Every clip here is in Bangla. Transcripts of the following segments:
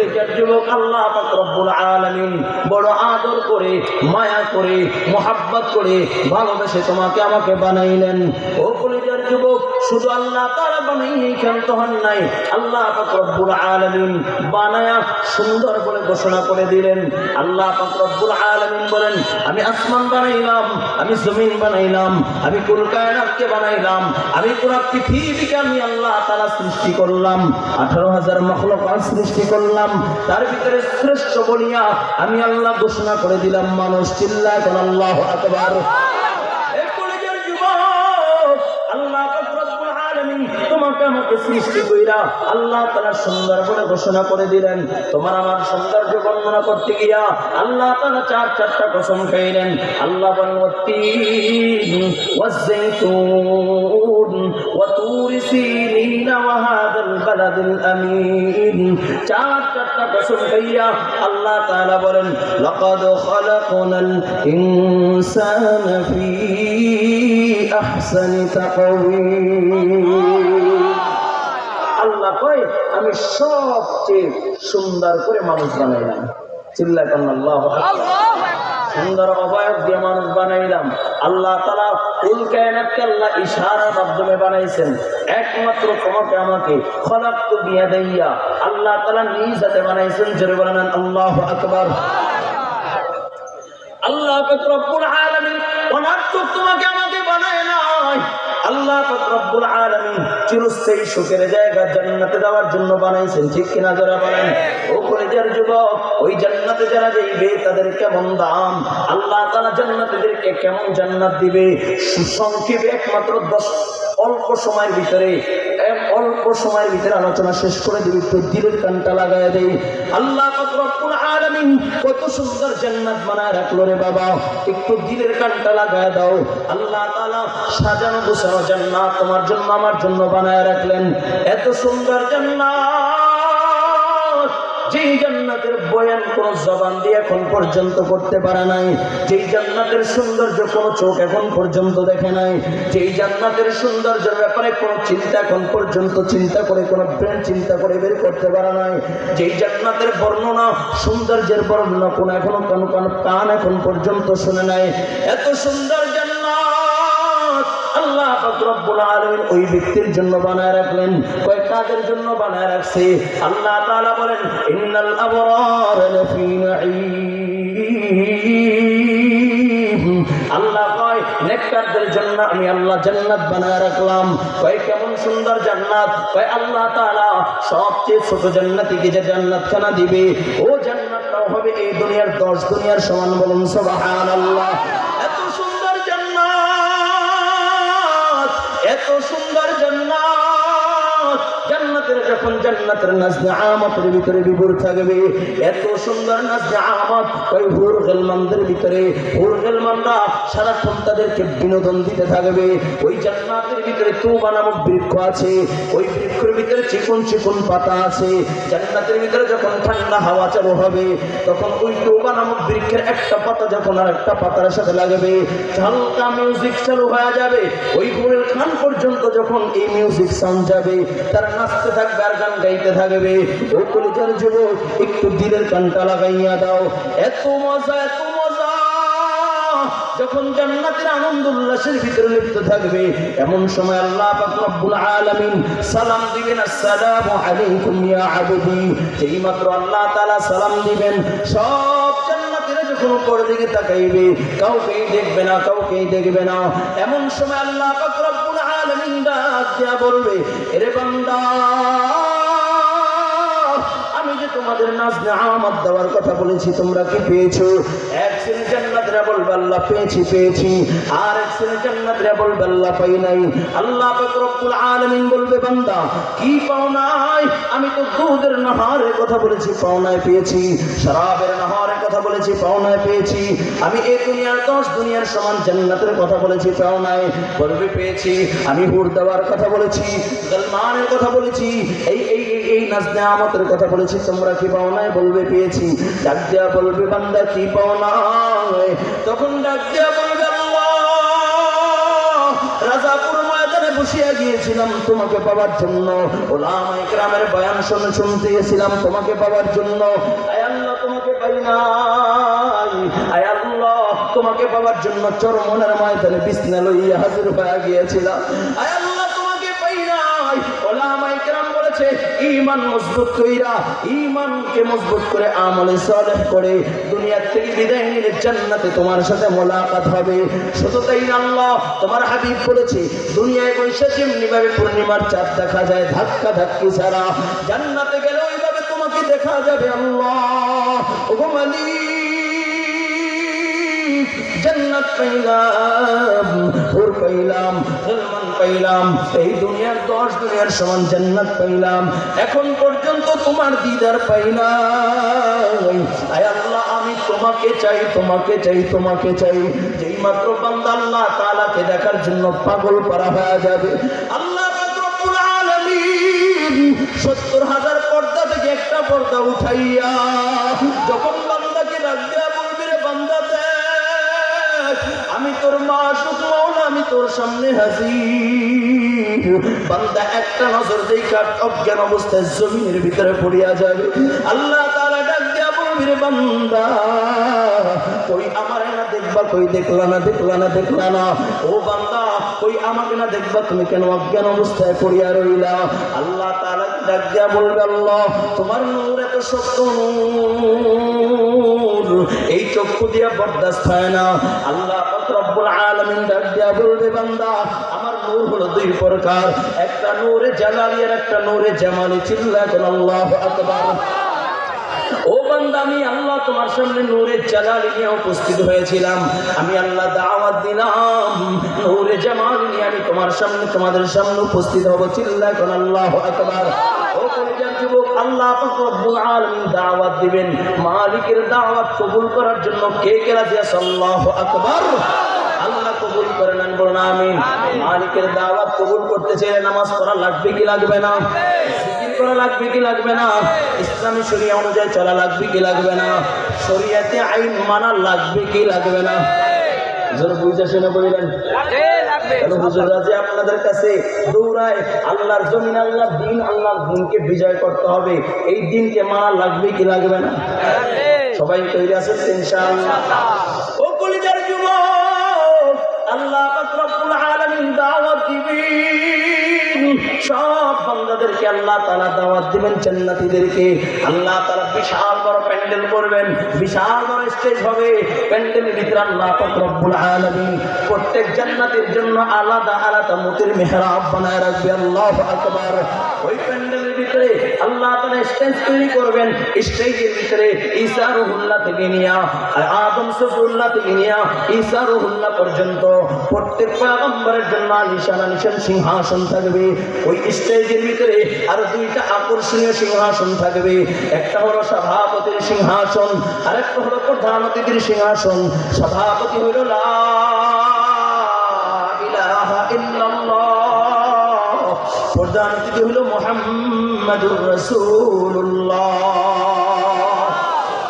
কলেজের যুবক আল্লাহ রব্বুল আলমিন বড় আদর করে, মায়া করে, মোহাব্বত করে ভালোবেসে তোমাকে আমাকে বানাইলেন। ও কলেজের যুবক, শুধু আল্লাহ তারা ক্ষান্ত হন নাই, আল্লাহ আলামিন বানায়া সুন্দর করে ঘোষণা করে দিলেন। আল্লাহ আলামিন বলেন, আমি আসমান বানাইলাম, আমি জমিন বানাইলাম, আমি কুল কায়নাতকে বানাইলাম, আমি পৃথিবীকে আমি আল্লাহ তাআলা সৃষ্টি করলাম, আঠারো হাজার মখলকাত সৃষ্টি করলাম, তার ভিতরে শ্রেষ্ঠ বলিয়া আমি আল্লাহ ঘোষণা করে দিলাম, মানুষ চিল্লায় আল্লাহ সৃষ্টি কইরা আল্লাহ তাআলা সুন্দর করে ঘোষণা করে দিলেন। তোমার আমার সৌন্দর্য বর্ণনা করতে গিয়া আল্লাহ তাআলা চার চারটা কসম খাইলেন। আল্লাহ চার চারটা কসম খাইয়া আল্লাহ তাআলা বলেন, লাকাদ খালাকনাল ইনসানা ফি আহসানি আমি সবচেয়ে সুন্দর করে মানুষ বানাইলাম চিল্লা করেন সুন্দর অবয়ব দিয়ে মানুষ বানাইলাম আল্লাহ তালা কায়নাতকে আল্লাহ ইশারার মাধ্যমে বানাইছেন। একমাত্র তোমাকে আমাকে খলাক তো দিয়া দেইয়া আল্লাহ তালা নিজ হাতে বানাইছেন। জোরে বলেন আল্লাহ আকবার। আল্লাহ পাক রব্বুল আলামিন তোমাকে আমাকে বানায় নাই। আল্লাহ রব্বুল আলামিন চিরস্থায়ী সুখের জায়গা জান্নাতে যাওয়ার জন্য বানাইছেন, ঠিক কিনা যারা বলেন? ও কলেজের যুবক, ওই জান্নাতে যারা যাইবে, তাদের কেমন দাম? আল্লাহ তাআলা জান্নাতীদেরকে কেমন জান্নাত দিবে? সুসংক্ষেপে একমাত্র দশ, অল্প সময়ের ভিতরে অল্প সময়ের ভিতরে আলোচনা শেষ করে দিবি দিলের কানটা লাগায় দেই। আল্লাহ আলামিন কত সুন্দর জান্নাত বানায় রাখল রে বাবা। একটু দিলের কানটা লাগায় দাও। আল্লাহ তাআলা সাজানো গোছানো জান্নাত তোমার জন্য, আমার জন্য বানায় রাখলেন। এত সুন্দর জান্নাত, যেই জান্নাতের বয়ান কোন জবান দিয়ে এখন পর্যন্ত করতে পারে নাই। যেই জান্নাতের সৌন্দর্য কোন চোখ এখন পর্যন্ত দেখে নাই। যেই জান্নাতের সৌন্দর্যের ব্যাপারে কোন চিন্তা এখন পর্যন্ত চিন্তা করে, কোন ব্রেন চিন্তা করে বের করতে পারা নাই। যেই জান্নাতের বর্ণনা, সৌন্দর্যের বর্ণনা কোন এখনও কোন কোন এখন পর্যন্ত শুনে নাই। এত সুন্দর জান্নাত! আল্লাহ রব্বুল ওই ব্যক্তির জন্য বানায় রাখলেন কয় জন্য বানায় রাখছে। আল্লাহ তাআলা বলেন আল্লাহ আমি আল্লাহ জান্নাত বানায় রাখলাম। কয়, কেমন সুন্দর জান্নাত। কয়, আল্লাহ তাআলা সবচেয়ে ছোট জান্নাতিকে যে জান্নাত খানা দিবে, ও জান্নাতটাও হবে এই দুনিয়ার দশ দুনিয়ার সমান বলুন, সুবহানাল্লাহ। যখন জান্নাতের নাজনে আমাতের ভিতরে বিভোর থাকবে। এত সুন্দর নাজনে আমাত ওই হুর গেলমানদের ভিতরে। হুর গেলমানরা সারাক্ষণ তাদেরকে বিনোদন দিতে থাকবে। ওই জান্নাতের ভিতরে তুবা নামক বৃক্ষ আছে। ওই বৃক্ষের ভিতরে চিকন চিকন পাতা আছে। জান্নাতের ভিতরে যখন ঠান্ডা হাওয়া চালু হবে, তখন ওই তুবা নামক বৃক্ষের একটা পাতা যখন আর একটা পাতার সাথে লাগবে, হালকা মিউজিক চালু হয়ে যাবে। ওই হুরের খান পর্যন্ত যখন এই মিউজিক সাউন্ড যাবে, তারা নাচতে থাকবে আর গান গাইতে থাকবে। ও কলিজার যুবক একটু দিলের কানটা লাগাইয়া দাও। এত মজা এত মজা। যখন জান্নাতের আনন্দ উল্লাসের ভিতরে লিপ্ত থাকবে, এমন সময় আল্লাহ পাক রব্বুল আলামিন সালাম দিবেন, আসসালামু আলাইকুম ইয়া আবদি। যেই মাত্র আল্লাহ তাআলা সালাম দিবেন, সব যখন উপর দিকে তাকাইবে কাউকেই দেখবে না কাউকেই দেখবে না। এমন সময় আল্লাহ পাক রব্বুল আলামিন ডাক দিয়া বলবে, এরে বান্দা তোমাদের নাজনে আমাদ দেওয়ার কথা বলেছি, তোমরা কি পেয়েছ? এক শ্রেণি পেয়েছি পেয়েছি। আর এক শ্রেণি পাই নাই। আল্লাহ বলবে, বান্দা, কি আমি তো দুধের কথা বলেছি পেয়েছি। শরাবের কথা বলেছি পেয়েছি। আমি দুনিয়ার দশ দুনিয়ার সমান জান্নাতের কথা বলেছি, পাও নাই, বলবে, পেয়েছি। আমি হুর দেওয়ার কথা বলেছি কথা বলেছি। এই এই এই কথা বলেছি, তোমরা কি পাও নাই? বলবে, পেয়েছি। ডাক দেয়া বলবে, বান্দা, কি পাও তখন ডাক দেয়া বলবে রাজাপুর গিয়েছিলাম তোমাকে পাওয়ার জন্য। তোমাকে পাওয়ার জন্য। চরমনের ময়দানে বিছনা লইয়া হাজির হয়ে গিয়েছিলাম। বলেছে ঈমান মজবুত কইরা, ঈমানকে মজবুত করে আমলে সালেহ করে, দুনিয়ার থেকে বিদায় নিলে জান্নাতে তোমার সাথে মোলাকাত হবে। শুধু তাই আল্লাহ, তোমার হাবিব বলেছে, দুনিয়ায় বৈশা যেমনি ভাবে পূর্ণিমার চাঁদ দেখা যায়, ধাক্কা ধাক্কি ছাড়া। জান্নাতে গেলে ওইভাবে তোমাকে দেখা যাবে আল্লাহ। ওগো মালিক। জান্নাত পাইলাম, হুর পাইলাম সলমান পাইলাম, এই দুনিয়ার দশ দুনিয়ার সমান জান্নাত পাইলাম। এখন পর্যন্ত তোমার দিদার পাইলাম আয় আমি তোমাকে চাই তোমাকে চাই তোমাকে চাই। যেই মাত্র বান্দা তাআলাকে দেখার জন্য পাগল করা হয়ে যাবে। আল্লাহ সত্তর হাজার পর্দা থেকে একটা পর্দা উঠাইয়া তোর মা মাওলা আমি তোর সামনে হাজির। বান্দা একটা নজর দেখা অজ্ঞান অবস্থায় জমিনের ভিতরে পড়িয়া যাবে। আল্লাহ তাআলা ডাক দেয়া বলবি বান্দা, কই আমার না দেখবা? কই দেখলা না দেখলা না দেখলা না? ও বান্দা, কই আমাকে না দেখবা? তুমি কেন অজ্ঞান অবস্থায় পড়িয়া রইলা? আল্লাহ তাআলা ডাক দেয়া বলবে, আল্লাহ, তোমার নূর এত সত্য নূর। এই চক্ষু দিয়া বরদাস্ত হয় না। আল্লাহ রব্বুল আলামিন ডাক দেয়া বলবে, বান্দা, আমার নূর হলো দুই প্রকার। একটা নূরে জালালি আর একটা নূরে জামালি। চিল্লা কোন আল্লাহু আকবার। ও বান্দা, আমি আল্লাহ তোমার সামনে নূরের জালাল নিয়ে উপস্থিত হয়েছিলাম। আমি আল্লাহ দাওয়াত দিলাম। নূরে জামাল নিয়ে আমি তোমার সামনে, তোমাদের সামনে উপস্থিত হব। চিল্লা যুবক, আল্লাহ পাক রব্বুল আলামিন দাওয়াত দিবেন। মালিকের দাওয়াত কবুল করার জন্য কে কে রাজি আছে? আল্লাহু আকবার। আল্লাহ কবুল করে নেন, বলুন আমিন। মালিকের দাওয়াত কবুল করতে চাইলে নামাজ পড়া লাগবে কি লাগবে না? করা লাগবে কি লাগবে না? ইসলামী শরিয়া অনুযায়ী চলা লাগবে কি লাগবে না? শরিয়াতে আইন মানা লাগবে কি লাগবে না? জোর বুঝে শুনে বললেন। হুজুররা যে আপনাদের কাছে দৌড়ায় আল্লাহর জমিন আল্লাহর দিন আল্লাহর দিনকে বিজয় করতে হবে। এই দিনকে মানা লাগবে কি লাগবে না? সবাই তৈরি ইনশাআল্লাহ? ও কলিজার আল্লাহ দাওয়াত দিবেন। সব বান্দাদেরকে আল্লাহ তালা দাওয়াত দিবেন, জান্নাতিদেরকে। আল্লাহ তালা বিশাল বড় প্যান্ডেল করবেন, বিশাল বড় স্টেজ হবে। প্যান্ডেলের ভিতরে আল্লাহ রব্বুল আলামিন প্রত্যেক জান্নাতের জন্য আলাদা আলাদা মতির মেহরা বানায় রাখবে। আল্লাহ আকবার। ওই প্যান্ডেলের ভিতরে আল্লাহ তাআলা স্টেজ তৈরি করবেন। স্টেজের ভিতরে ঈসা রুহুল্লাহ থেকে নিয়া আর আদম সফুল্লাহ থেকে নিয়া ঈসা রুহুল্লাহ পর্যন্ত প্রত্যেক পয়গম্বরের জন্য আলিশান আলিশান সিংহাসন থাকবে। ওই স্টেজের ভিতরে আরও দুইটা আকর্ষণীয় সিংহাসন থাকবে। একটা হলো সভাপতির সিংহাসন আর একটা হলো প্রধান অতিথির সিংহাসন। সভাপতি হইল লা ইলাহা ইল্লাল্লাহ। প্রধান অতিথি হইল মোহাম্মদুর রাসূলুল্লাহ।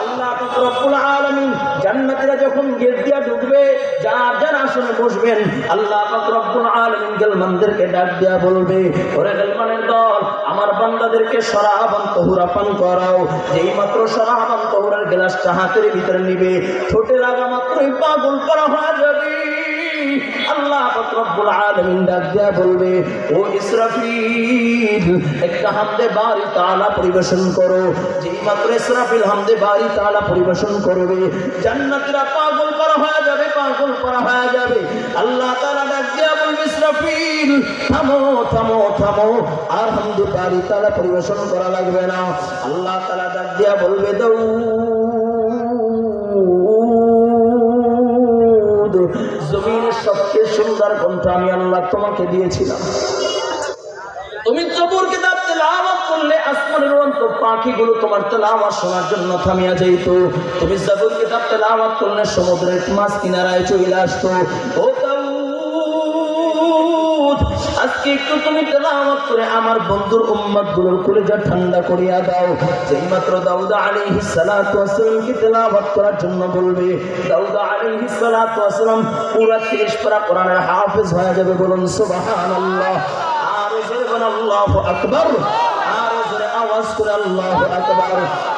আল্লাহ করাও। মাত্র গ্লাসটা হাতের ভিতরে নিবে ঠোঁটে লাগা মাত্রই পাগল করা হয়ে যাবে। আল্লাহ রব্বুল আলামিন ডাক দেয়া বলবে, ও ইসরাফিল, একটা হামদে বাড়ি তাআলা পরিবেশন করো। যেই মাত্র ইসরাফিল হামদে বাড়ি তাআলা পরিবেশন করবে, জান্নাতীরা পাগল করা হয়ে যাবে, পাগল করা হয়ে যাবে। আল্লাহ তাআলা ডাক দেয়া বলবে, ইসরাফিল, থামো থামো থামো, আর হামদে বাড়ি তাআলা পরিবেশন করা লাগবে না। আল্লাহ তাআলা ডাক দেয়া বলবে দাউদ সুন্দর কণ্ঠ আমি আল্লাহ তোমাকে দিয়েছিলাম। তুমি জবুর কিতাব তেলাওয়াত করলে আসমানের অন্ত পাখিগুলো তোমার তেলাওয়াত শোনার জন্য থামিয়া যাইত। তুমি জবুর কিতাব তেলাওয়াত করলে সমুদ্রের মাছ কিনারায় চলে আসতো। ও দাউদ দাউদ আজকে একটু তুমি তেলাওয়াত করে আমার বন্ধুর উম্মতগুলোর কলিজা ঠান্ডা করিয়া দাও। যেই মাত্র দাউদ আলাইহিস সালাতু ওয়াসালাম কি তেলাওয়াত করার জন্য বলবে, দাউদ আলাইহিস সালাতু ওয়াসালাম পুরা 30 পারা কোরআনের হাফেজ হয়ে যাবে। বলুন, সুবহানাল্লাহ। আর জোরে আল্লাহু আকবার। আর আওয়াজ করে, আল্লাহু আকবার।